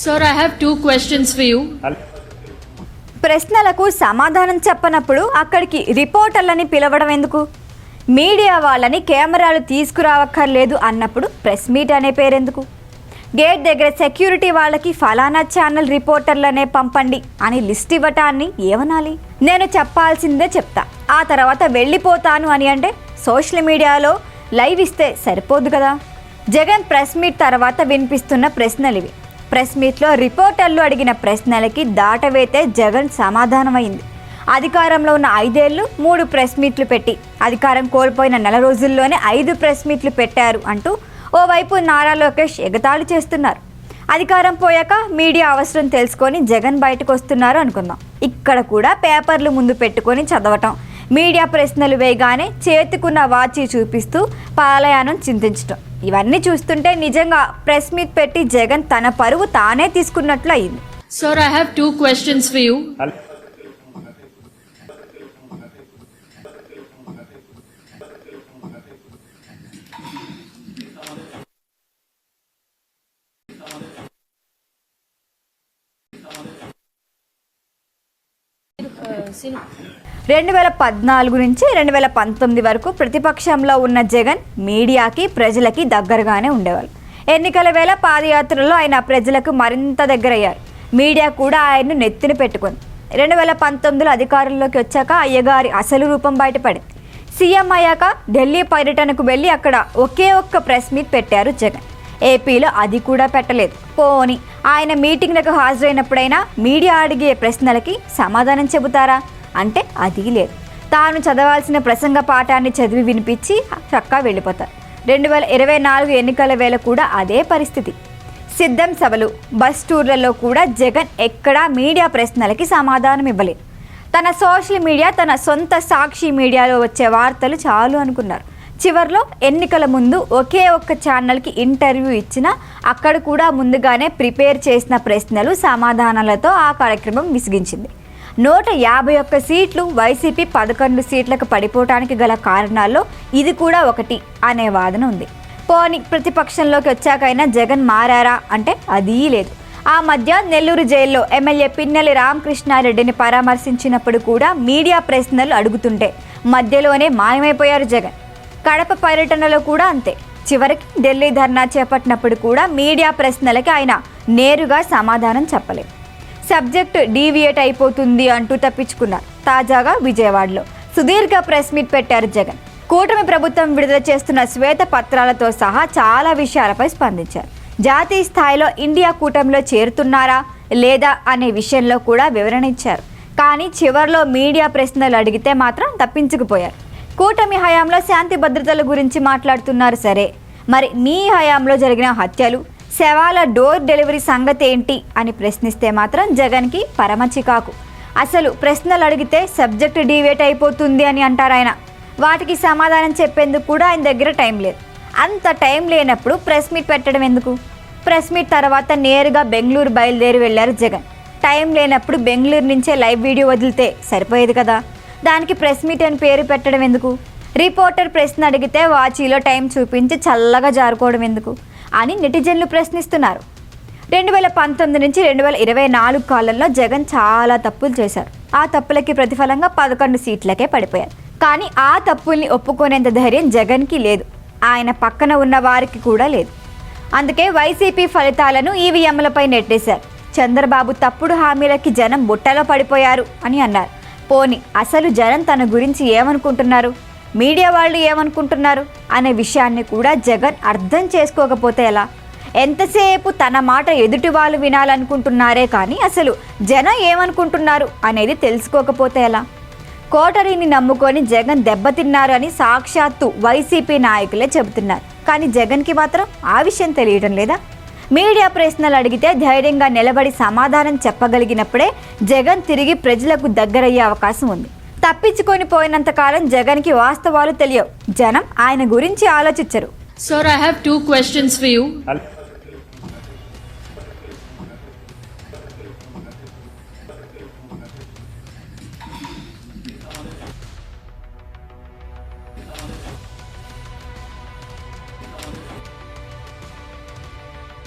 Sir, I have two questions for you. ప్రశ్నలకు సమాధానం చెప్పనప్పుడు అక్కడికి రిపోర్టర్లని పిలవడం ఎందుకు? మీడియా వాళ్ళని కెమెరాలు తీసుకురావక్కర్లేదు అన్నప్పుడు ప్రెస్ మీట్ అనే పేరెందుకు? గేట్ దగ్గర సెక్యూరిటీ వాళ్ళకి ఫలానా ఛానల్ రిపోర్టర్లనే పంపండి అని లిస్ట్ ఇవ్వటాన్ని ఏమనాలి? నేను చెప్పాల్సిందే చెప్తా. ఆ తర్వాత వెళ్ళిపోతాను అని అంటే సోషల్ మీడియాలో లైవ్ ఇస్తే సరిపోదు కదా? జగన్ ప్రెస్ మీట్ తర్వాత వినిపిస్తున్న ప్రశ్నలు ఇవి ప్రెస్ మీట్లో రిపోర్టర్లు అడిగిన ప్రశ్నలకి దాటవేతే జగన్ సమాధానమైంది. అధికారంలో ఉన్న ఐదేళ్ళు మూడు ప్రెస్ మీట్లు పెట్టి అధికారం కోల్పోయిన నెల రోజుల్లోనే ఐదు ప్రెస్ మీట్లు పెట్టారు అంటూ ఓవైపు నారా లోకేష్ ఎగతాళి చేస్తున్నారు. అధికారం పోయాక మీడియా అవసరం తెలుసుకొని జగన్ బయటకు వస్తున్నారు అనుకుందాం. ఇక్కడ కూడా పేపర్లు ముందు పెట్టుకొని చదవటం మీడియా ప్రశ్నలు వేయగానే చేతికున్న వాచి చూపిస్తూ పాలయానం చింతించటం. ఇవన్నీ చూస్తుంటే నిజంగా ప్రెస్ మీట్ పెట్టి జగన్ తన పరువు తానే తీసుకున్నట్లు అయింది Sir, I have two questions for you. రెండు వేల పద్నాలుగు నుంచి రెండు వేల పంతొమ్మిది వరకు ప్రతిపక్షంలో ఉన్న జగన్ మీడియాకి ప్రజలకి దగ్గరగానే ఉండేవాళ్ళు. ఎన్నికల వేళ పాదయాత్రలో ఆయన ప్రజలకు మరింత దగ్గరయ్యారు. మీడియా కూడా ఆయన్ను నెత్తిన పెట్టుకుంది. రెండు వేల పంతొమ్మిదిలో అధికారంలోకి వచ్చాక అయ్యగారి అసలు రూపం బయటపడింది. సీఎం అయ్యాక ఢిల్లీ పర్యటనకు వెళ్ళి అక్కడ ఒకే ఒక్క ప్రెస్ మీట్ పెట్టారు జగన్. ఏపీలో అది కూడా పెట్టలేదు. పోని ఆయన మీటింగ్లకు హాజరైనప్పుడైనా మీడియా అడిగే ప్రశ్నలకి సమాధానం చెబుతారా? అంటే అది లేదు. తాను చదవాల్సిన ప్రసంగ పాఠాన్ని చదివి వినిపించి చక్కా వెళ్ళిపోతారు. రెండు వేల ఇరవై నాలుగు ఎన్నికల వేళ కూడా అదే పరిస్థితి. సిద్ధం సభలు బస్ టూర్లలో కూడా జగన్ ఎక్కడా మీడియా ప్రశ్నలకి సమాధానం ఇవ్వలేదు. తన సోషల్ మీడియా తన సొంత సాక్షి మీడియాలో వచ్చే వార్తలు చాలు అనుకున్నారు. చివర్లో ఎన్నికల ముందు ఒకే ఒక్క ఛానల్కి ఇంటర్వ్యూ ఇచ్చిన అక్కడ కూడా ముందుగానే ప్రిపేర్ చేసిన ప్రశ్నలు సమాధానాలతో ఆ కార్యక్రమం విసిగించింది. నూట యాభై ఒక్క సీట్లు వైసీపీ పదకొండు సీట్లకు పడిపోవటానికి గల కారణాల్లో ఇది కూడా ఒకటి అనే వాదన ఉంది. పోని ప్రతిపక్షంలోకి వచ్చాకైనా జగన్ మారారా అంటే అదీ లేదు. ఆ మధ్య నెల్లూరు జైల్లో ఎమ్మెల్యే పిన్నెలి రామకృష్ణారెడ్డిని పరామర్శించినప్పుడు కూడా మీడియా ప్రశ్నలు అడుగుతుంటే మధ్యలోనే మాయమైపోయారు జగన్. కడప పర్యటనలో కూడా అంతే. చివరికి ఢిల్లీ ధర్నా చేపట్టినప్పుడు కూడా మీడియా ప్రశ్నలకి ఆయన నేరుగా సమాధానం చెప్పలేదు. సబ్జెక్ట్ డీవియేట్ అయిపోతుంది అంటూ తప్పించుకున్నారు తాజాగా విజయవాడలో. సుదీర్ఘ ప్రెస్ మీట్ పెట్టారు జగన్. కూటమి ప్రభుత్వం విడుదల చేస్తున్న శ్వేత పత్రాలతో సహా చాలా విషయాలపై స్పందించారు. జాతీయ స్థాయిలో ఇండియా కూటమిలో చేరుతున్నారా లేదా అనే విషయంలో కూడా వివరణ ఇచ్చారు. కానీ చివర్లో మీడియా ప్రశ్నలు అడిగితే మాత్రం తప్పించుకుపోయారు. కూటమి హయాంలో శాంతి భద్రతల గురించి మాట్లాడుతున్నారు. సరే మరి మీ హయాంలో జరిగిన హత్యలు శవాల డోర్ డెలివరీ సంగతి ఏంటి అని ప్రశ్నిస్తే మాత్రం జగన్కి పరమ చికాకు అసలు ప్రశ్నలు అడిగితే సబ్జెక్ట్ డివేట్ అయిపోతుంది అని అంటారు ఆయన. వాటికి సమాధానం చెప్పేందుకు కూడా ఆయన దగ్గర టైం లేదు. అంత టైం లేనప్పుడు ప్రెస్ మీట్ పెట్టడం ఎందుకు? ప్రెస్ మీట్ తర్వాత నేరుగా బెంగళూరు బయలుదేరి వెళ్ళారు జగన్. టైం లేనప్పుడు బెంగళూరు నుంచే లైవ్ వీడియో వదిలితే సరిపోయేది కదా? దానికి ప్రెస్ మీట్ అని పేరు పెట్టడం ఎందుకు? రిపోర్టర్ ప్రశ్న అడిగితే వాచీలో టైం చూపించి చల్లగా జారుకోవడం ఎందుకు? అని నెటిజన్లు ప్రశ్నిస్తున్నారు. రెండు వేల పంతొమ్మిది నుంచి రెండు వేల ఇరవై నాలుగు కాలంలో జగన్ చాలా తప్పులు చేశారు. ఆ తప్పులకి ప్రతిఫలంగా పదకొండు సీట్లకే పడిపోయారు. కానీ ఆ తప్పుల్ని ఒప్పుకునేంత ధైర్యం జగన్కి లేదు. ఆయన పక్కన ఉన్న వారికి కూడా లేదు. అందుకే వైసీపీ ఫలితాలను ఈవీఎంలపై నెట్టేశారు. చంద్రబాబు తప్పుడు హామీలకి జనం బుట్టలో పడిపోయారు అని అన్నారు. పోని అసలు జనం తన గురించి ఏమనుకుంటున్నారు? మీడియా వాళ్ళు ఏమనుకుంటున్నారు? అనే విషయాన్ని కూడా జగన్ అర్థం చేసుకోకపోతే ఎలా? ఎంతసేపు తన మాట ఎదుటి వాళ్ళు వినాలనుకుంటున్నారే కానీ అసలు జనం ఏమనుకుంటున్నారు అనేది తెలుసుకోకపోతే ఎలా? కోటరీని నమ్ముకొని జగన్ దెబ్బతిన్నారు అని సాక్షాత్తు వైసీపీ నాయకులే చెబుతున్నారు. కానీ జగన్కి మాత్రం ఆ విషయం తెలియడం లేదా? మీడియా ప్రశ్నలు అడిగితే ధైర్యంగా నిలబడి సమాధానం చెప్పగలిగినప్పుడే జగన్ తిరిగి ప్రజలకు దగ్గరయ్యే అవకాశం ఉంది. తప్పించుకొని పోయినంత కాలం జగన్కి వాస్తవాలు తెలియవు. జనం ఆయన గురించి ఆలోచించరు. Sir, I have two questions for you.